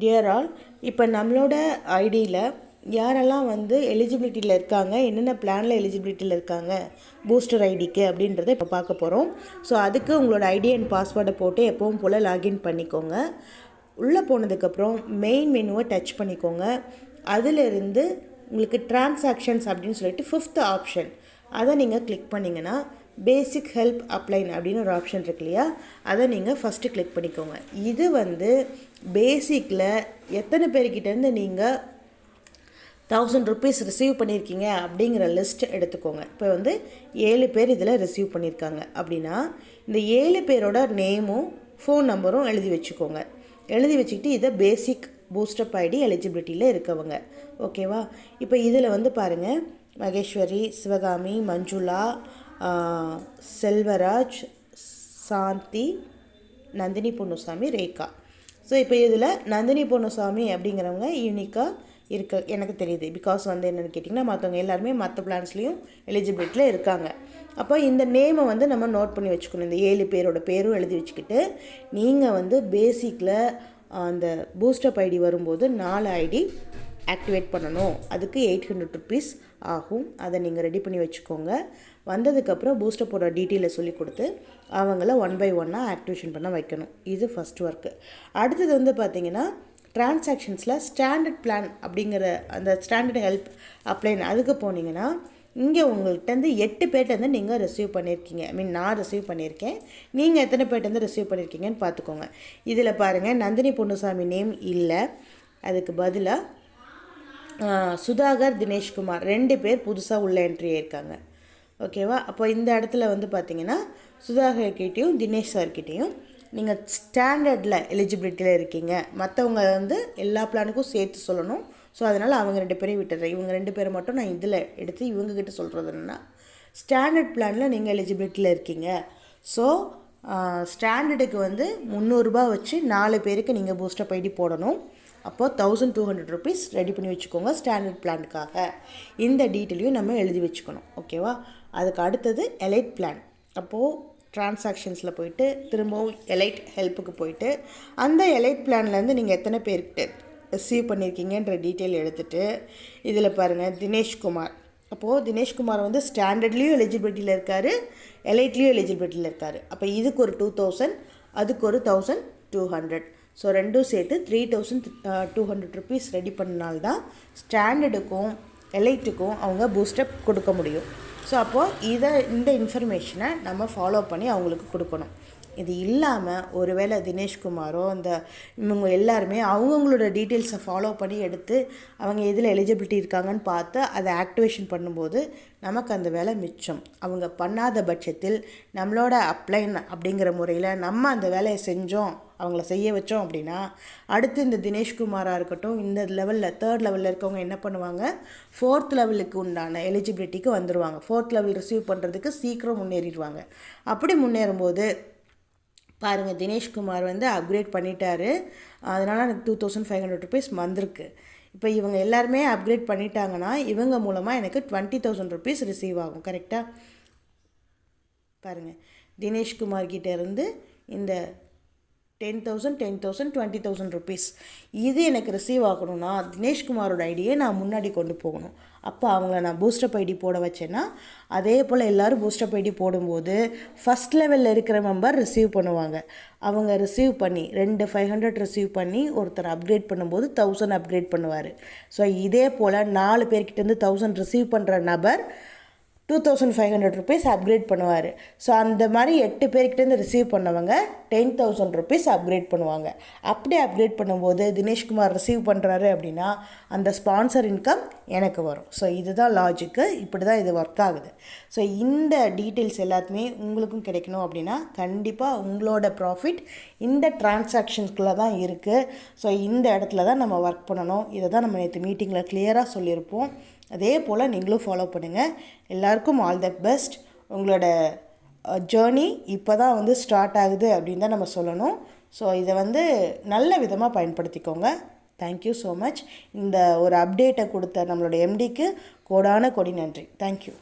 Dear all இப்போ நம்மளோட ஐடியில் யாரெல்லாம் வந்து எலிஜிபிலிட்டியில் இருக்காங்க என்னென்ன பிளானில் எலிஜிபிலிட்டியில் இருக்காங்க பூஸ்டர் ஐடிக்கு அப்படின்றத இப்போ பார்க்க போகிறோம் ஸோ அதுக்கு உங்களோட ஐடி அண்ட் பாஸ்வேர்டை போட்டு எப்பவும் போல் லாகின் பண்ணிக்கோங்க. உள்ளே போனதுக்கப்புறம் மெயின் மெனுவை டச் பண்ணிக்கோங்க. அதிலிருந்து உங்களுக்கு டிரான்சாக்ஷன்ஸ் அப்படின்னு சொல்லிட்டு ஃபிஃப்த் ஆப்ஷன் அதை நீங்கள் கிளிக் பண்ணிங்கன்னா பேசிக் ஹெல்ப் அப்ளைன் அப்படின்னு ஒரு ஆப்ஷன் இருக்கு இல்லையா? அதை நீங்கள் ஃபஸ்ட்டு கிளிக் பண்ணிக்கோங்க. இது வந்து பேசிக்கில் எத்தனை பேர்கிட்டேருந்து நீங்கள் தௌசண்ட் ருபீஸ் ரிசீவ் பண்ணியிருக்கீங்க அப்படிங்கிற லிஸ்ட் எடுத்துக்கோங்க. இப்போ வந்து ஏழு பேர் இதில் ரிசீவ் பண்ணியிருக்காங்க அப்படின்னா இந்த ஏழு பேரோட நேமும் ஃபோன் நம்பரும் எழுதி வச்சுக்கோங்க. எழுதி வச்சுக்கிட்டு இதை பேசிக் பூஸ்டப் ஐடி எலிஜிபிலிட்டியில் இருக்கவங்க. ஓகேவா இப்போ இதில் வந்து பாருங்கள் மகேஸ்வரி சிவகாமி மஞ்சுளா செல்வராஜ் சாந்தி நந்தினி பொன்னுசாமி ரேகா. ஸோ இப்போ இதில் நந்தினி பொன்னுசாமி அப்படிங்கிறவங்க யூனிக்காக இருக்க எனக்கு தெரியுது. பிகாஸ் வந்து என்னென்னு கேட்டிங்கன்னா மற்றவங்க எல்லாருமே மற்ற பிளான்ஸ்லேயும் எலிஜிபிலிட்டியில் இருக்காங்க. அப்போ இந்த நேமை வந்து நம்ம நோட் பண்ணி வச்சுக்கணும். இந்த ஏழு பேரோட பேரும் எழுதி வச்சுக்கிட்டு நீங்கள் வந்து பேசிக்கில் அந்த பூஸ்டப் ஐடி வரும்போது நாலு ஐடி ஆக்டிவேட் பண்ணணும். அதுக்கு எயிட் ஹண்ட்ரட் ருபீஸ் ஆகும். அதை நீங்கள் ரெடி பண்ணி வச்சுக்கோங்க. வந்ததுக்கப்புறம் பூஸ்டர் போட டீட்டெயிலை சொல்லி கொடுத்து அவங்கள ஒன் பை ஒன்னாக ஆக்டிவேஷன் பண்ண வைக்கணும். இது ஃபஸ்ட் ஒர்க்கு அடுத்தது வந்து பார்த்தீங்கன்னா டிரான்சாக்ஷன்ஸில் ஸ்டாண்டர்ட் பிளான் அப்படிங்கிற அந்த ஸ்டாண்டர்ட் ஹெல்ப் அப்ளைன் அதுக்கு போனீங்கன்னா இங்கே உங்கள்கிட்டருந்து எட்டு பேர்ட்டேருந்து நீங்கள் ரிசீவ் பண்ணியிருக்கீங்க ஐ மீன் நான் ரிசீவ் பண்ணியிருக்கேன் நீங்கள் எத்தனை பேர்ட்டேருந்து ரிசீவ் பண்ணியிருக்கீங்கன்னு பார்த்துக்கோங்க இதில் பாருங்கள் நந்தினி பொண்ணுசாமி நேம் இல்லை. அதுக்கு பதிலாக சுதாகர் தினேஷ்குமார் ரெண்டு பேர் புதுசாக உள்ள என்ட்ரி ஆயிருக்காங்க. ஓகேவா? அப்போ இந்த இடத்துல வந்து பார்த்தீங்கன்னா சுதாகர் கிட்டேயும் தினேஷ் சார்கிட்டேயும் நீங்கள் ஸ்டாண்டர்டில் எலிஜிபிலிட்டியில் இருக்கீங்க. மற்றவங்க வந்து எல்லா பிளானுக்கும் சேர்த்து சொல்லணும். ஸோ அதனால் அவங்க ரெண்டு பேரையும் விட்டுறேன். இவங்க ரெண்டு பேரை மட்டும் நான் இதில் எடுத்து இவங்கக்கிட்ட சொல்கிறது என்னென்னா ஸ்டாண்டர்ட் பிளானில் நீங்கள் எலிஜிபிலிட்டியில் இருக்கீங்க. ஸோ ஸ்டாண்டர்டுக்கு வந்து முந்நூறுரூபா வச்சு நாலு பேருக்கு நீங்கள் பூஸ்டப் ஐடி போடணும். அப்போது thousand two hundred rupees ready பண்ணி வச்சுக்கோங்க ஸ்டாண்டர்ட் பிளானுக்காக இந்த டீட்டெயிலையும் நம்ம எழுதி வச்சுக்கணும். ஓகேவா அதுக்கு அடுத்தது எலைட் பிளான் அப்போது டிரான்சாக்ஷன்ஸில் போயிட்டு திரும்பவும் எலைட் ஹெல்ப்புக்கு போயிட்டு அந்த எலைட் பிளான்லேருந்து நீங்கள் எத்தனை பேர்கிட்ட ரிசீவ் பண்ணியிருக்கீங்கன்ற டீட்டெயில் எடுத்துகிட்டு இதில் பாருங்கள் தினேஷ்குமார். அப்போது தினேஷ்குமார் வந்து ஸ்டாண்டர்ட்லேயும் எலிஜிபிலிட்டியில் இருக்கார் எலைட்லேயும் எலிஜிபிலிட்டியில் இருக்கார். அப்போ இதுக்கு ஒரு டூ தௌசண்ட் அதுக்கு ஒரு தௌசண்ட் டூ ஹண்ட்ரட் ஸோ ரெண்டும் சேர்த்து three thousand two hundred rupees ready பண்ணால்தான் ஸ்டாண்டர்டுக்கும் எலைட்டுக்கும் அவங்க பூஸ்டப் கொடுக்க முடியும். ஸோ அப்போது இதை இந்த இன்ஃபர்மேஷனை நம்ம ஃபாலோ பண்ணி அவங்களுக்கு கொடுக்கணும். இது இல்லாமல் ஒருவேளை தினேஷ்குமாரோ அந்த இவங்க எல்லாருமே அவங்கவுங்களோட டீட்டெயில்ஸை ஃபாலோ பண்ணி எடுத்து அவங்க எதில் எலிஜிபிலிட்டி இருக்காங்கன்னு பார்த்து அதை ஆக்டிவேஷன் பண்ணும்போது நமக்கு அந்த வேலை மிச்சம். அவங்க பண்ணாத பட்சத்தில் நம்மளோட அப்ளைன் அப்படிங்கிற முறையில் நம்ம அந்த வேலையை செஞ்சோம் அவங்கள செய்ய வச்சோம் அப்படின்னா அடுத்து இந்த தினேஷ்குமாராக இருக்கட்டும் இந்த லெவலில் தேர்ட் லெவலில் இருக்கவங்க என்ன பண்ணுவாங்க? ஃபோர்த் லெவலுக்கு உண்டான எலிஜிபிலிட்டிக்கு வந்துடுவாங்க ஃபோர்த் லெவல் ரிசீவ் பண்ணுறதுக்கு சீக்கிரம் முன்னேறிடுவாங்க. அப்படி முன்னேறும்போது பாருங்கள் தினேஷ்குமார் வந்து அப்கிரேட் பண்ணிட்டாரு. அதனால் எனக்கு two thousand five hundred rupees வந்திருக்கு. இப்போ இவங்க எல்லாருமே அப்கிரேட் பண்ணிட்டாங்கன்னா இவங்க மூலமாக எனக்கு டுவெண்ட்டி தௌசண்ட் ருபீஸ் ரிசீவ் ஆகும் கரெக்டாக பாருங்கள் தினேஷ்குமார் கிட்டேருந்து இந்த ten thousand ten thousand twenty thousand rupees இது எனக்கு ரிசீவ் ஆகணும்னா தினேஷ்குமாரோட ஐடியை நான் முன்னாடி கொண்டு போகணும். அப்போ அவங்கள நான் பூஸ்டப் ஐடி போட வச்சேன்னா அதே போல் எல்லோரும் பூஸ்டப் ஐடி போடும்போது ஃபஸ்ட் லெவலில் இருக்கிற மெம்பர் ரிசீவ் பண்ணுவாங்க. அவங்க ரிசீவ் பண்ணி ரெண்டு ஃபைவ் ஹண்ட்ரட் ரிசீவ் பண்ணி ஒருத்தர் அப்கிரேட் பண்ணும்போது தௌசண்ட் அப்கிரேட் பண்ணுவார். ஸோ இதே போல் நாலு பேர்கிட்டேருந்து தௌசண்ட் ரிசீவ் பண்ணுற நபர் two thousand five hundred rupees upgrade பண்ணுவார். ஸோ அந்த மாதிரி எட்டு பேர்கிட்டேருந்து ரிசீவ் பண்ணவங்க டென் தௌசண்ட் ருபீஸ் அப்கிரேட் பண்ணுவாங்க. அப்படி அப்கிரேட் பண்ணும்போது தினேஷ்குமார் ரிசீவ் பண்ணுறாரு அப்படின்னா அந்த ஸ்பான்சர் இன்கம் எனக்கு வரும். ஸோ இதுதான் லாஜிக்கு இப்படி தான் இது ஒர்க் ஆகுது. ஸோ இந்த டீட்டெயில்ஸ் எல்லாத்துமே உங்களுக்கும் கிடைக்கணும் அப்படின்னா கண்டிப்பாக உங்களோட ப்ராஃபிட் இந்த டிரான்சாக்ஷன்ஸ்குள்ளே தான் இருக்குது ஸோ இந்த இடத்துல தான் நம்ம ஒர்க் பண்ணணும். இதை தான் நம்ம நேற்று மீட்டிங்கில் கிளியராக சொல்லியிருப்போம். அதே போல் நீங்களும் ஃபாலோ பண்ணுங்கள் எல்லாருக்கும் ஆல் த பெஸ்ட் உங்களோட ஜேர்னி இப்போ தான் வந்து ஸ்டார்ட் ஆகுது அப்படின்னு தான் நம்ம சொல்லணும். ஸோ இதை வந்து நல்ல விதமாக பயன்படுத்திக்கோங்க. தேங்க்யூ ஸோ மச் இந்த ஒரு அப்டேட்டை கொடுத்த நம்மளோட எம்டிக்கு கோடான கொடி நன்றி. தேங்க்யூ